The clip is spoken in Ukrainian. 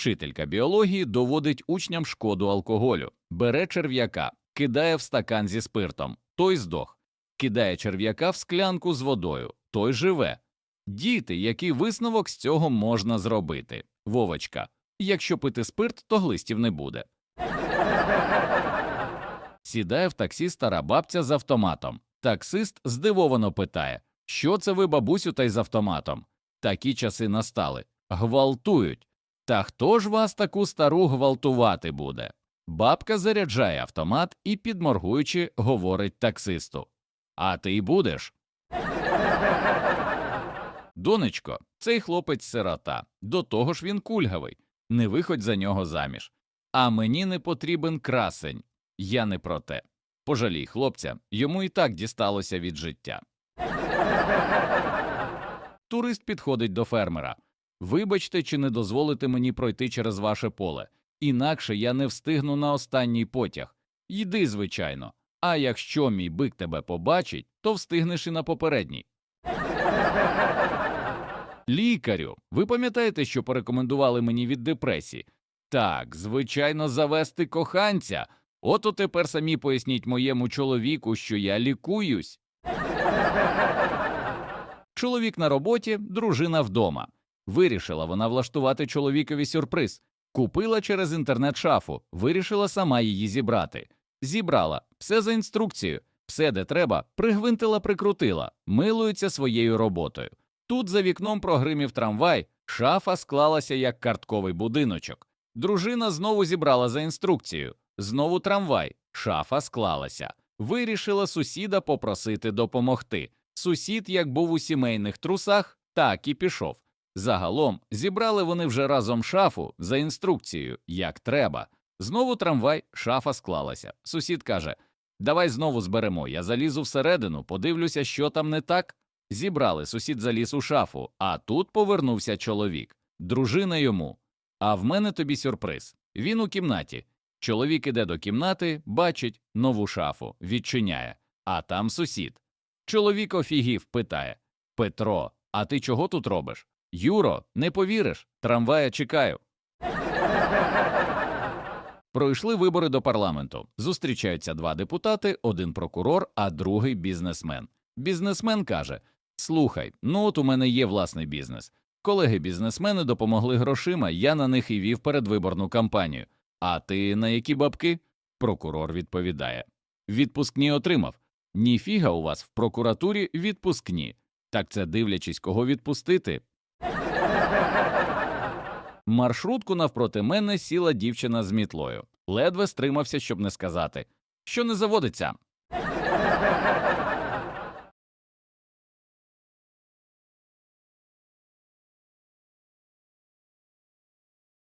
Вчителька біології доводить учням шкоду алкоголю, бере черв'яка, кидає в стакан зі спиртом, той здох, кидає черв'яка в склянку з водою, той живе. Діти, який висновок з цього можна зробити? Вовочка. Якщо пити спирт, то глистів не буде. Сідає в таксі стара бабця з автоматом. Таксист здивовано питає, що це ви, бабусю, та й з автоматом? Такі часи настали. Гвалтують. Та хто ж вас таку стару гвалтувати буде? Бабка заряджає автомат і, підморгуючи, говорить таксисту. А ти й будеш. Донечко, цей хлопець сирота, до того ж він кульгавий, не виходь за нього заміж. А мені не потрібен красень, я не про те. Пожалій хлопця, йому і так дісталося від життя. Турист підходить до фермера. Вибачте, чи не дозволите мені пройти через ваше поле, інакше я не встигну на останній потяг. Йди, звичайно. А якщо мій бик тебе побачить, то встигнеш і на попередній. Лікарю, ви пам'ятаєте, що порекомендували мені від депресії? Так, звичайно, завести коханця. Ото тепер самі поясніть моєму чоловіку, що я лікуюсь. Чоловік на роботі, дружина вдома. Вирішила вона влаштувати чоловікові сюрприз. Купила через інтернет шафу, вирішила сама її зібрати. Зібрала все за інструкцією, все де треба, пригвинтила, прикрутила, милується своєю роботою. Тут за вікном прогримів трамвай, шафа склалася як картковий будиночок. Дружина знову зібрала за інструкцією, знову трамвай, шафа склалася. Вирішила сусіда попросити допомогти. Сусід, як був у сімейних трусах, так і пішов. Загалом зібрали вони вже разом шафу за інструкцією, як треба. Знову трамвай, шафа склалася. Сусід каже: Давай знову зберемо. Я залізу всередину, подивлюся, що там не так. Зібрали, сусід заліз у шафу, а тут повернувся чоловік. Дружина йому. А в мене тобі сюрприз. Він у кімнаті. Чоловік іде до кімнати, бачить нову шафу, відчиняє, а там сусід. Чоловік офігів, питає Петро, а ти чого тут робиш? Юро, не повіриш, трамвая чекаю. Пройшли вибори до парламенту. Зустрічаються два депутати, один прокурор, а другий бізнесмен. Бізнесмен каже: Слухай, ну от у мене є власний бізнес. Колеги бізнесмени допомогли грошима, я на них і вів передвиборну кампанію. А ти на які бабки? Прокурор відповідає: Відпускні отримав. Ніфіга у вас в прокуратурі відпускні. Так це дивлячись, кого відпустити. Маршрутку навпроти мене сіла дівчина з мітлою. Ледве стримався, щоб не сказати, що не заводиться.